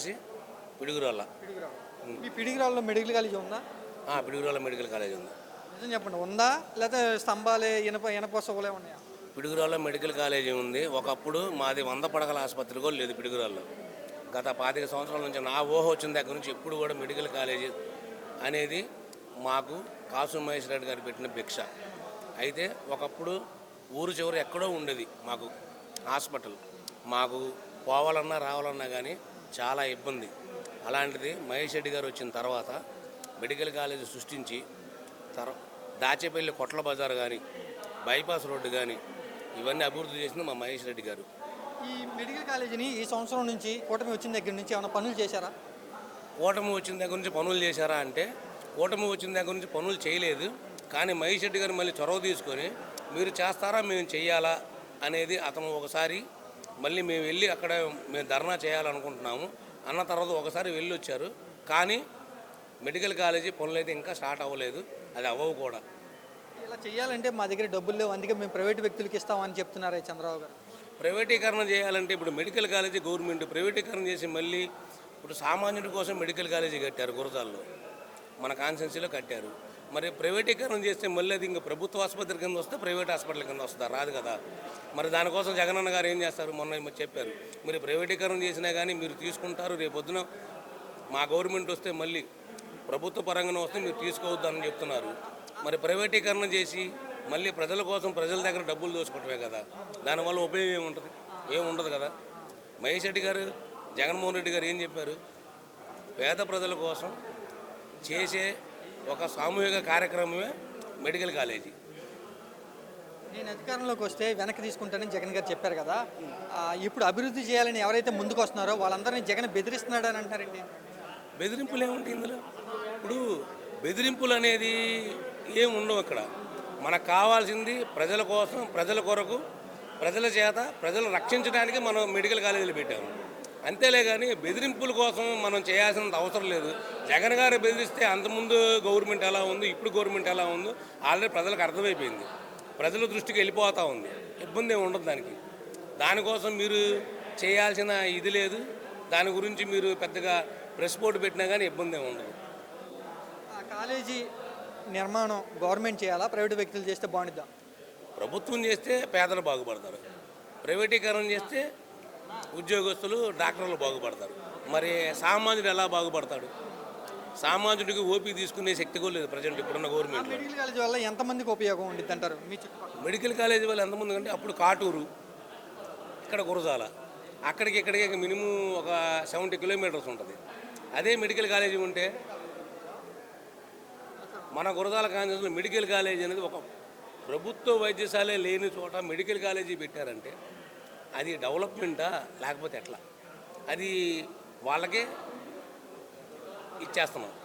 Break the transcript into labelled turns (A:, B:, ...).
A: Constituency Piduguralla.
B: మీ పిడిగిరాల్లో medical college ఉందా?
A: పిడుగురాళ్ళ మెడికల్ కాలేజ్ ఉంది.
B: నిజం చెప్పండి ఉందా? లేకపోతే స్తంభాలే ఇనప ఇనప ఉన్నాయా?
A: పిడుగురాళ్ళ మెడికల్ కాలేజీ ఉంది. ఒకప్పుడు మాది వంద పడగల ఆసుపత్రి కూడా లేదు పిడుగురాల్లో గత పాతిక సంవత్సరాల నుంచి నా ఊహ వచ్చిన దగ్గర నుంచి ఎప్పుడు కూడా మెడికల్ కాలేజీ అనేది మాకు కాసు మహేష్ రెడ్డి గారు పెట్టిన భిక్ష. అయితే ఒకప్పుడు ఊరు చివరి ఎక్కడో ఉండేది మాకు హాస్పిటల్. మాకు పోవాలన్నా రావాలన్నా కానీ చాలా ఇబ్బంది. అలాంటిది మహేష్ రెడ్డి గారు వచ్చిన తర్వాత మెడికల్ కాలేజీ సృష్టించి తర దాచేపల్లి కొట్ల బజార్ కానీ బైపాస్ రోడ్డు కానీ ఇవన్నీ అభివృద్ధి చేసింది మా మహేష్ రెడ్డి గారు.
B: ఈ మెడికల్ కాలేజీని ఈ సంవత్సరం నుంచి కూటమి వచ్చిన దగ్గర నుంచి ఏమైనా పనులు చేశారా?
A: కూటమి వచ్చిన దగ్గర నుంచి పనులు చేశారా అంటే కూటమి వచ్చిన దగ్గర నుంచి పనులు చేయలేదు. కానీ మహేష్ రెడ్డి గారు మళ్ళీ చొరవ తీసుకొని మీరు చేస్తారా మేము చెయ్యాలా అనేది అతను ఒకసారి మళ్ళీ మేము వెళ్ళి అక్కడ మేము ధర్నా చేయాలనుకుంటున్నాము. అన్న తర్వాత ఒకసారి వెళ్ళి వచ్చారు కానీ మెడికల్ కాలేజీ పనులు అయితే ఇంకా స్టార్ట్ అవ్వలేదు. అది అవ్వవు కూడా.
B: ఇలా చేయాలంటే మా దగ్గర డబ్బులు లేవు. అందుకే మేము ప్రైవేట్ వ్యక్తులకి ఇస్తామని చెప్తున్నారే చంద్రబాబు గారు.
A: ప్రైవేటీకరణ చేయాలంటే ఇప్పుడు మెడికల్ కాలేజీ గవర్నమెంట్ ప్రైవేటీకరణ చేసి మళ్ళీ ఇప్పుడు సామాన్యుడి కోసం మెడికల్ కాలేజీ కట్టారు గురజాల్లో. మన కాన్స్టెన్సీలో కట్టారు. మరి ప్రైవేటీకరణ చేస్తే మళ్ళీ అది ఇంకా ప్రభుత్వ ఆసుపత్రి కింద వస్తే ప్రైవేట్ హాస్పిటల్ కింద వస్తుందా? రాదు కదా. మరి దానికోసం జగనన్న గారు ఏం చేస్తారు? మొన్న చెప్పారు. మీరు ప్రైవేటీకరణ చేసినా కానీ మీరు తీసుకుంటారు రేపొద్దున మా గవర్నమెంట్ వస్తే మళ్ళీ ప్రభుత్వ పరంగానే వస్తే మీరు తీసుకోవద్దు అని చెప్తున్నారు. మరి ప్రైవేటీకరణ చేసి మళ్ళీ ప్రజల కోసం ప్రజల దగ్గర డబ్బులు దోచుకోవటమే కదా. దానివల్ల ఉపయోగం ఏముంటుంది? ఏముండదు కదా. మహేష్ రెడ్డి గారు జగన్మోహన్ రెడ్డి గారు ఏం చెప్పారు? పేద ప్రజల కోసం చేసే ఒక సామూహిక కార్యక్రమమే మెడికల్ కాలేజీ.
B: నేను అధికారంలోకి వస్తే వెనక్కి తీసుకుంటానని జగన్ గారు చెప్పారు కదా. ఇప్పుడు అభివృద్ధి చేయాలని ఎవరైతే ముందుకు వస్తున్నారో వాళ్ళందరినీ జగన్ బెదిరిస్తున్నాడు అని అంటారండి
A: బెదిరింపులు ఏముంటాయి ఇందులో? ఇప్పుడు బెదిరింపులు అనేది ఏం ఉండవు ఇక్కడ. మనకు కావాల్సింది ప్రజల కోసం ప్రజల కొరకు ప్రజల చేత ప్రజలు రక్షించడానికి మనం మెడికల్ కాలేజీలు పెట్టాము. అంతేలే కానీ బెదిరింపుల కోసం మనం చేయాల్సినంత అవసరం లేదు. జగన్ గారు బెదిరిస్తే అంతకుముందు గవర్నమెంట్ ఎలా ఉంది ఇప్పుడు గవర్నమెంట్ ఎలా ఉందో ఆల్రెడీ ప్రజలకు అర్థమైపోయింది. ప్రజల దృష్టికి వెళ్ళిపోతూ ఉంది. ఇబ్బంది ఏమి ఉండదు దానికి. దానికోసం మీరు చేయాల్సిన ఇది లేదు. దాని గురించి మీరు పెద్దగా ప్రెస్ బోర్డు పెట్టినా కానీ ఇబ్బంది ఏమి ఉండదు.
B: ఆ కాలేజీ నిర్మాణం గవర్నమెంట్ చేయాలా? ప్రైవేట్ వ్యక్తులు చేస్తే బాగుండిద్దా?
A: ప్రభుత్వం చేస్తే పేదలు బాగుపడతారు. ప్రైవేటీకరణ చేస్తే ఉద్యోగస్తులు డాక్టర్లు బాగుపడతారు. మరి సామాన్యుడు ఎలా బాగుపడతాడు? సామాన్యుడికి ఓపీ తీసుకునే శక్తి కూడా లేదు ప్రజెంట్ ఇప్పుడున్న గవర్నమెంట్లో.
B: మెడికల్ కాలేజీ వల్ల ఎంతమందికి ఉపయోగం ఉండిద్ది అంటారు మీ
A: మెడికల్ కాలేజీ వాళ్ళు ఎంతమంది అంటే అప్పుడు కాటూరు ఇక్కడ గురజాల. అక్కడికి ఇక్కడికి మినిమం ఒక సెవెంటీ కిలోమీటర్స్ ఉంటుంది. అదే మెడికల్ కాలేజీ ఉంటే మన గురజాల కాన్స్టిట్యూన్సీలో మెడికల్ కాలేజీ అనేది ఒక ప్రభుత్వ వైద్యశాలే లేని చోట మెడికల్ కాలేజీ పెట్టారంటే అది డెవలప్మెంటా లేకపోతే ఎట్లా? అది వాళ్ళకే ఇచ్చేస్తున్నాం.